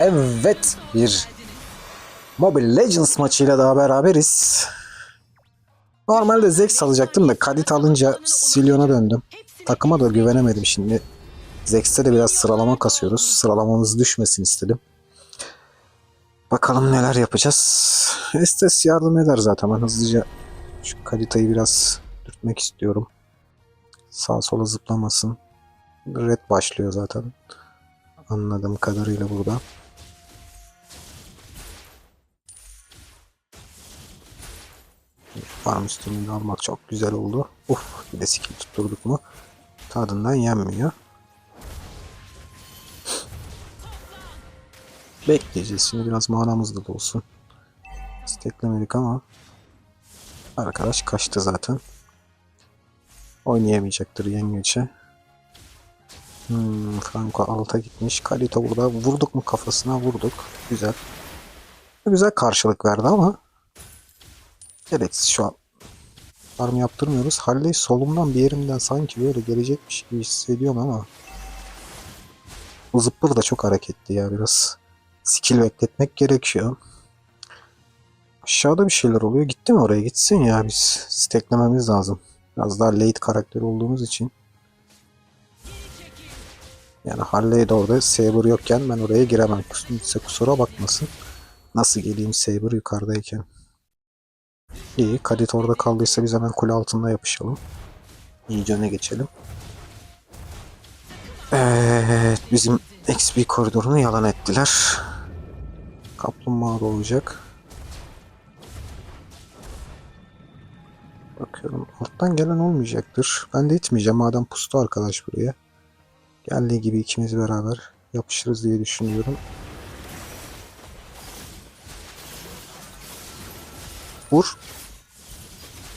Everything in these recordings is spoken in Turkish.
Evet bir Mobile Legends maçıyla daha beraberiz. Normalde Zex alacaktım da Kadit alınca Silyon'a döndüm. Takıma da güvenemedim şimdi. Zex'te de biraz sıralama kasıyoruz. Sıralamamız düşmesin istedim. Bakalım neler yapacağız. Estes yardım eder zaten. Ben hızlıca şu Kadita'yı biraz dürtmek istiyorum. Sağa sola zıplamasın. Red başlıyor zaten. Anladığım kadarıyla burada. Farm üstünlüğünü almak çok güzel oldu. Uf bir de skill tutturduk mu tadından yenmiyor. Bekleyeceğiz. Şimdi biraz manamız da olsun. Steklemedik ama arkadaş kaçtı zaten. Oynayamayacaktır yengeçe. Hmm, Franco alta gitmiş. Kalito burada. Vurduk mu kafasına? Vurduk. Güzel. Güzel karşılık verdi ama gereksiz şu an. Farm yaptırmıyoruz. Halley solumdan bir yerimden sanki böyle gelecekmiş gibi hissediyorum ama bu zıppır da çok hareketli ya biraz. Skill bekletmek gerekiyor. Aşağıda bir şeyler oluyor. Gitti mi oraya? Gitsin ya biz. Steklememiz lazım. Biraz daha late karakter olduğumuz için. Yani Harley de orada Saber yokken ben oraya giremem. Kimse kusura bakmasın. Nasıl geleyim Saber yukarıdayken. İyi. Kadit orada kaldıysa biz hemen kule altında yapışalım. İyice öne geçelim. Evet. Bizim XP koridorunu yalan ettiler. Kaplumbağa da olacak. Bakıyorum. Alttan gelen olmayacaktır. Ben de itmeyeceğim. Madem pustu arkadaş buraya. Geldiği gibi ikimiz beraber yapışırız diye düşünüyorum. Vur.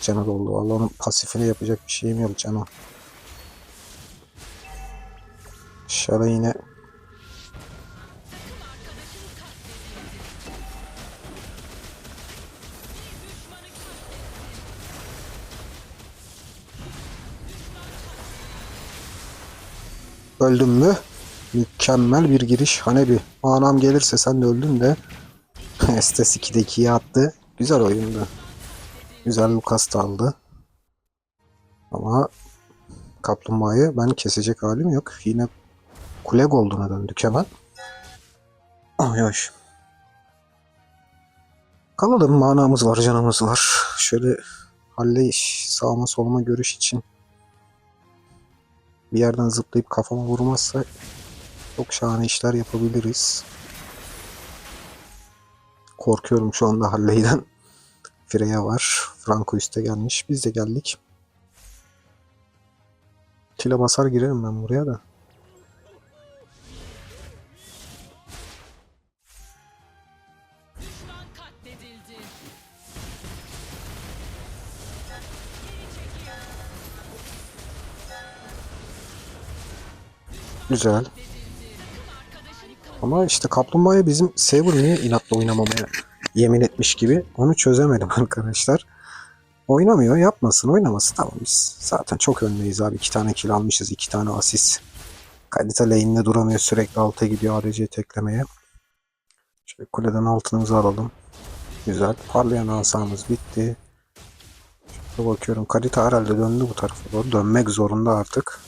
Canı doldu. Vallahi onun pasifine yapacak bir şeyim yok canı. Aşağıda yine Öldüm mü? Mükemmel bir giriş. Hanebi. Manam gelirse sen de öldün de. Estes 2'de 2'ye attı. Güzel oyundu. Güzel Lucas da aldı. Ama kaplumbağayı ben kesecek halim yok. Yine kule golduna döndük hemen. Ay ay. Kalalım manamız var canımız var. Şöyle halle iş sağıma soluma görüş için bir yerden zıplayıp kafama vurmazsa çok şahane işler yapabiliriz. Korkuyorum şu anda Halley'den. Freya var. Franco üste gelmiş. Biz de geldik. Kile basar girerim ben buraya da. Güzel. Ama işte Kaplumbağa'ya bizim Saber niye inatla oynamamaya yemin etmiş gibi onu çözemedim arkadaşlar. Oynamıyor yapmasın oynamasın tamam biz zaten çok öndeyiz abi. iki tane kill almışız iki tane asist. Kalite lane'de duramıyor sürekli alta gidiyor ADC teklemeye. Şöyle kuleden altınımızı alalım. Güzel. Parlayan asamız bitti. Şöyle bakıyorum. Kalite herhalde döndü bu tarafa doğru. Dönmek zorunda artık.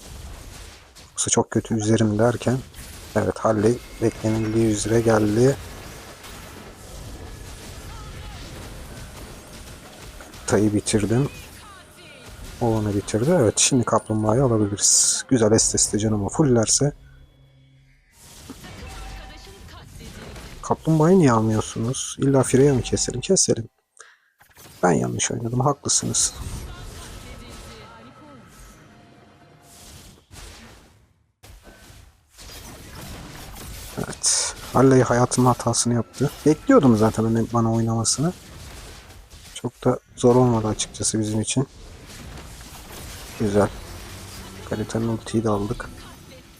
Yoksa çok kötü üzerim derken evet Halley beklenildiği üzere geldi. Tayı bitirdim. O onu bitirdi. Evet şimdi kaplumbağayı alabiliriz. Güzel esteste canımı fullerse. Kaplumbağayı niye almıyorsunuz? İlla Freya mı keselim? Keselim. Ben yanlış oynadım. Haklısınız. Evet. Halley hayatının hatasını yaptı. Bekliyordum zaten hani bana oynamasını. Çok da zor olmadı açıkçası bizim için. Güzel. Kalitenin ultiyi de aldık.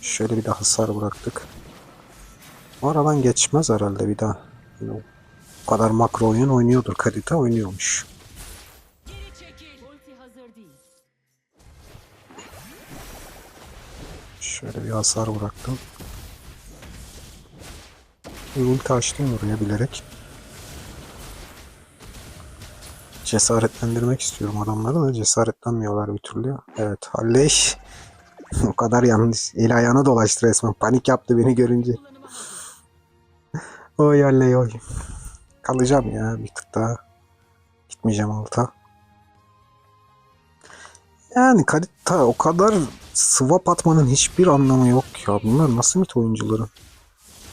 Şöyle bir de hasar bıraktık. Bu aradan geçmez herhalde bir daha. Yani o kadar makro oyun oynuyordur. Kalite oynuyormuş. Şöyle bir hasar bıraktım. Bir ulti açtım oraya bilerek. Cesaretlendirmek istiyorum adamları da cesaretlenmiyorlar bir türlü. Evet Halley o kadar yanlış. El ayağına dolaştı resmen. Panik yaptı beni görünce. Oy Halley oy. Kalacağım ya bir tık daha. Gitmeyeceğim alta. Yani Kalita o kadar swap atmanın hiçbir anlamı yok ya. Bunlar nasıl mit oyuncuları?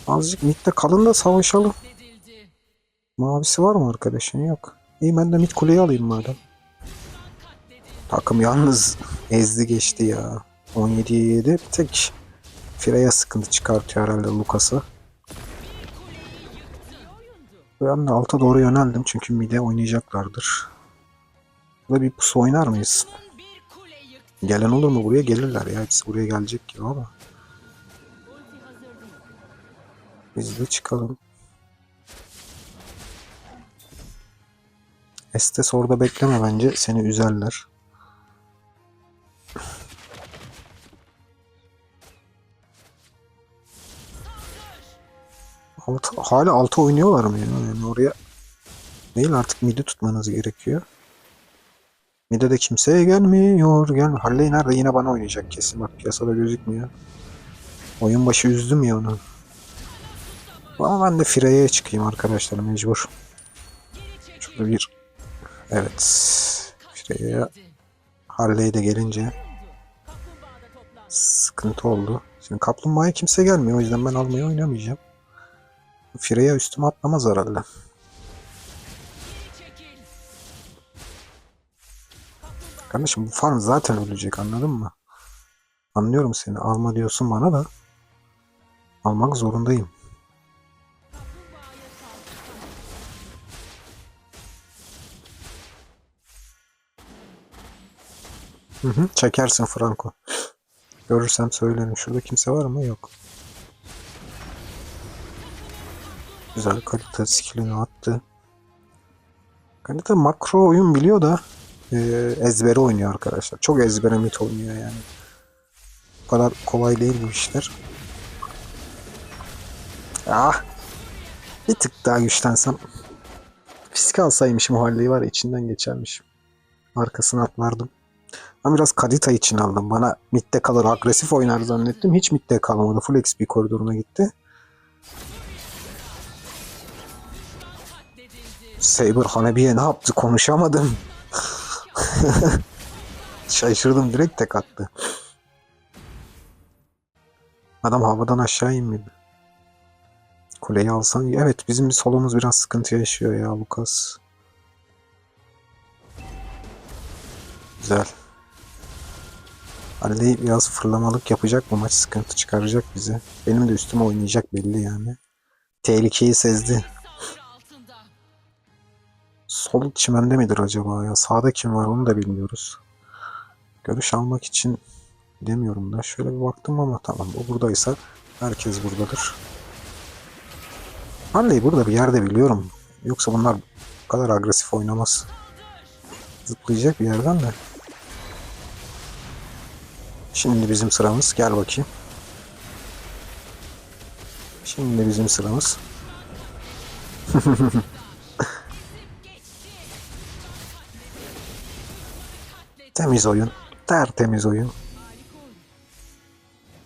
Azıcık midde kalın da savaşalım. Mavisi var mı arkadaşın? Yok. İyi ben de mid kuleyi alayım madem. Takım yalnız ezdi geçti ya. 17'ye 7 bir tek Freya sıkıntı çıkartıyor herhalde Lucas'a. Ben de alta doğru yöneldim çünkü mid'e oynayacaklardır. Burada bir pusu oynar mıyız? Gelen olur mu buraya? Gelirler ya. Hepsi buraya gelecek gibi ama. Biz de çıkalım. Estes orada bekleme bence. Seni üzerler. Altı, hala altı oynuyorlar mı ya? Yani oraya değil artık midi tutmanız gerekiyor. Mide de kimseye gelmiyor. Gel. Halley nerede? Yine bana oynayacak kesin. Bak piyasada gözükmüyor. Oyun başı üzdüm ya onu. Ama ben de Freya'ya çıkayım arkadaşlar mecbur. Şurada bir evet Katledildi. Harley de gelince sıkıntı oldu. Şimdi kaplumbağaya kimse gelmiyor o yüzden ben almayı oynamayacağım. Freya üstüme atlamaz herhalde. Kardeşim bu farm zaten ölecek anladın mı? Anlıyorum seni alma diyorsun bana da almak zorundayım. Hı hı, çekersin Franco. Görürsem söylerim. Şurada kimse var mı? Yok. Güzel kalite skillini attı. Kalite makro oyun biliyor da e, ezbere oynuyor arkadaşlar. Çok ezbere mit oynuyor yani. Bu kadar kolay değil bu işler. Ah! Bir tık daha güçlensem. Fisk alsaymışım o var içinden geçermişim. Arkasına atlardım. Ben biraz Kadita için aldım. Bana midde kalır agresif oynar zannettim. Hiç midde kalmadı. Full XP koridoruna gitti. Saber Hanabi'ye ne yaptı konuşamadım. Şaşırdım direkt tek attı. Adam havadan aşağı inmedi. Kuleyi alsan evet bizim bir solumuz biraz sıkıntı yaşıyor ya Lucas. Güzel. Ali biraz fırlamalık yapacak bu maç sıkıntı çıkaracak bize. Benim de üstüme oynayacak belli yani. Tehlikeyi sezdi. Sol çimende midir acaba ya? Sağda kim var onu da bilmiyoruz. Görüş almak için demiyorum da. Şöyle bir baktım ama tamam o buradaysa herkes buradadır. Harley burada bir yerde biliyorum. Yoksa bunlar bu kadar agresif oynamaz. Zıplayacak bir yerden de. Şimdi bizim sıramız. Gel bakayım. Şimdi bizim sıramız. Temiz oyun. Tertemiz oyun. Harika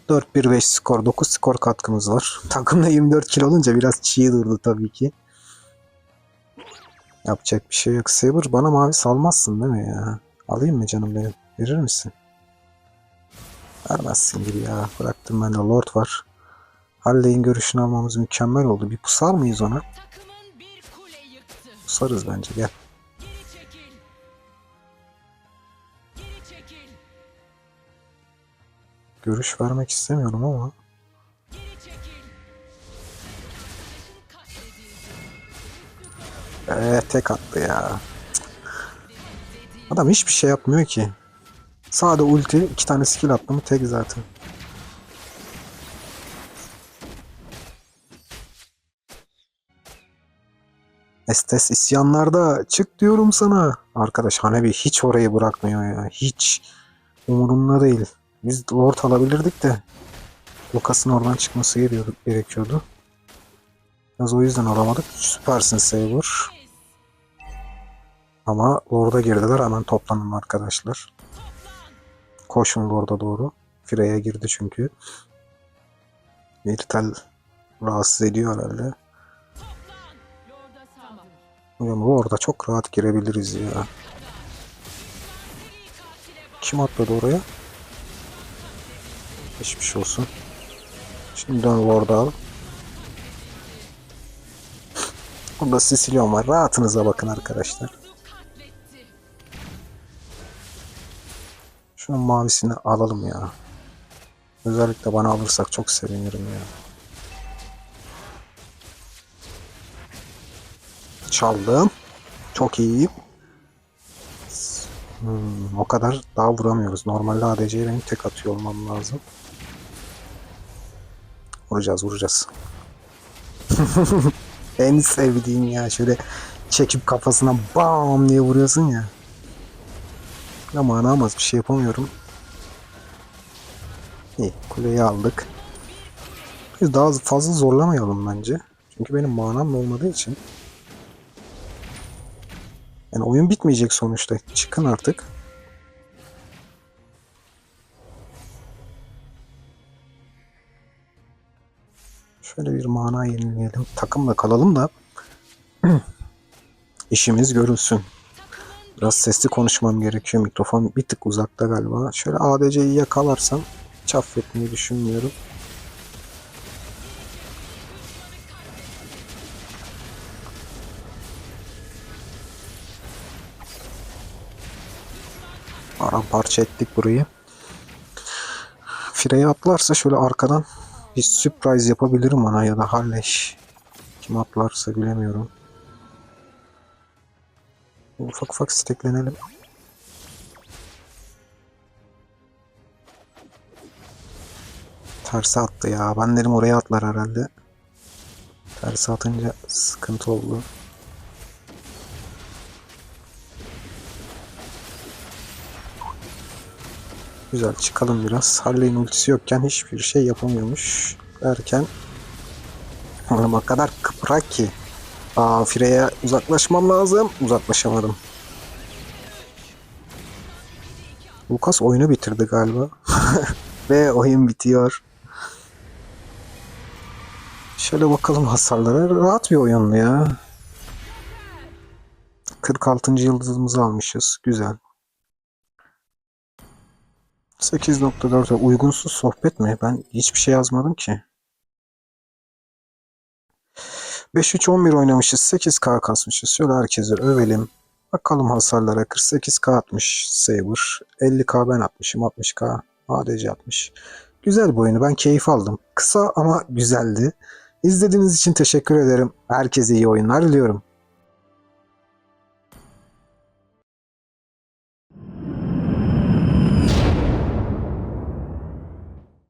oyun. 4-1-5 skor. 9 skor katkımız var. Takımda 24 kilo olunca biraz çiğ durdu tabii ki. Yapacak bir şey yok. Saber bana mavi salmazsın değil mi ya? Alayım mı canım benim? Verir misin? Vermezsin gibi ya. Bıraktım ben de Lord var. Halley'in görüşünü almamız mükemmel oldu. Bir pusar mıyız ona? Pusarız bence gel. Görüş vermek istemiyorum ama. Eee tek attı ya. Adam hiçbir şey yapmıyor ki. Sağda ulti, iki tane skill attı mı tek zaten. Estes isyanlarda çık diyorum sana. Arkadaş Hanebi hiç orayı bırakmıyor ya. Hiç umurumda değil. Biz Lord alabilirdik de Lucas'ın oradan çıkması gerekiyordu. Biraz o yüzden alamadık. Süpersin Saber. Ama Lord'a girdiler. Hemen toplanın arkadaşlar. Koşun Lord'a doğru. Freya girdi çünkü. Mirtel rahatsız ediyor herhalde. Hocam orada çok rahat girebiliriz ya. Kim atladı oraya? Geçmiş olsun. Şimdi dön Lord'a al. Burada Sicilyon var. Rahatınıza bakın arkadaşlar. Şunun mavisini alalım ya. Özellikle bana alırsak çok sevinirim ya. Çaldım. Çok iyi. Hmm, o kadar daha vuramıyoruz. Normalde ADC'ye benim tek atıyor olmam lazım. Vuracağız vuracağız. en sevdiğim ya şöyle çekip kafasına bam diye vuruyorsun ya. Ama anamaz bir şey yapamıyorum. İyi kuleyi aldık. Biz daha fazla zorlamayalım bence. Çünkü benim manam olmadığı için. Yani oyun bitmeyecek sonuçta. Çıkın artık. Şöyle bir mana yenileyelim. Takımla kalalım da işimiz görülsün. Biraz sesli konuşmam gerekiyor. Mikrofon bir tık uzakta galiba. Şöyle ADC'yi yakalarsam hiç affetmeyi düşünmüyorum. Paramparça ettik burayı. Freya atlarsa şöyle arkadan bir surprise yapabilirim ona ya da Halleş. Kim atlarsa bilemiyorum. Ufak ufak steklenelim. Tersi attı ya. Ben dedim oraya atlar herhalde. Tersi atınca sıkıntı oldu. Güzel çıkalım biraz. Harley'in ultisi yokken hiçbir şey yapamıyormuş. Derken Oğlum o kadar kıprak ki. Aa Freya uzaklaşmam lazım. Uzaklaşamadım. Lucas oyunu bitirdi galiba. Ve oyun bitiyor. Şöyle bakalım hasarlara. Rahat bir oyunlu ya. 46. yıldızımızı almışız. Güzel. 8.4 uygunsuz sohbet mi? Ben hiçbir şey yazmadım ki. 5-3-11 oynamışız. 8k kasmışız. Şöyle herkese övelim. Bakalım hasarlara. 48k atmış Saber. 50k ben atmışım. 60k ADC atmış. Güzel bir oyunu. Ben keyif aldım. Kısa ama güzeldi. İzlediğiniz için teşekkür ederim. Herkese iyi oyunlar diliyorum.